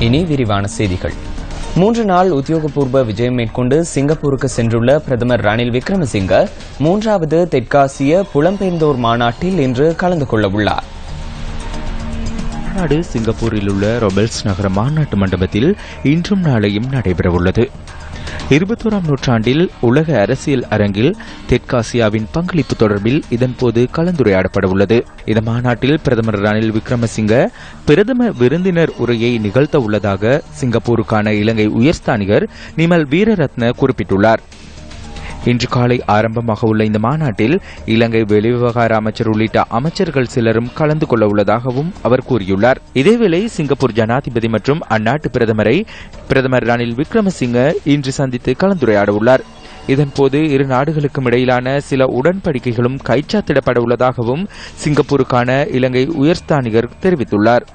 இனி விரிவான செய்திகள். மூன்று நாள் உத்தியோகபூர்வ விஜயம் மேற்கொண்டு சிங்கப்பூருக்கு சென்றுள்ள பிரதமர் ரணில் விக்ரமசிங்க மூன்றாவது தெற்காசிய புலம்பெயர்ந்தோர் மாநாட்டில் இன்று கலந்து கொள்ள உள்ளார். மாநாடு சிங்கப்பூரில் உள்ள ரொபெல்ஸ் நகர மாநாட்டு மண்டபத்தில் இன்றும் நாளையும் நடைபெறவுள்ளது. இருபத்தோராம் நூற்றாண்டில் உலக அரசியல் அரங்கில் தெற்காசியாவின் பங்களிப்பு தொடர்பில் இதன்போது கலந்துரையாடப்பட உள்ளது இந்த மாநாட்டில் பிரதமர் ரணில் விக்ரமசிங்க பிரதம விருந்தினர் உரையை நிகழ்த்த உள்ளதாக சிங்கப்பூருக்கான இலங்கை உயர்ஸ்தானிகர் நிமல் வீரரத்ன குறிப்பிட்டுள்ளார். இன்று காலை ஆரம்பமாக உள்ள இந்த மாநாட்டில் இலங்கை வெளிவிவகார அமைச்சர் உள்ளிட்ட அமைச்சர்கள் சிலரும் கலந்து கொள்ள உள்ளதாகவும் அவர் கூறியுள்ளார். இதேவேளை சிங்கப்பூர் ஜனாதிபதி மற்றும் அந்நாட்டு பிரதமரை பிரதமர் ரணில் விக்ரமசிங்க இன்று சந்தித்து கலந்துரையாட உள்ளார் இதன்போது இரு நாடுகளுக்கும் இடையிலான சில உடன்படிக்கைகளும் கைச்சாத்திடப்பட உள்ளதாகவும் சிங்கப்பூருக்கான இலங்கை உயர்ஸ்தானிகர் தெரிவித்துள்ளார்.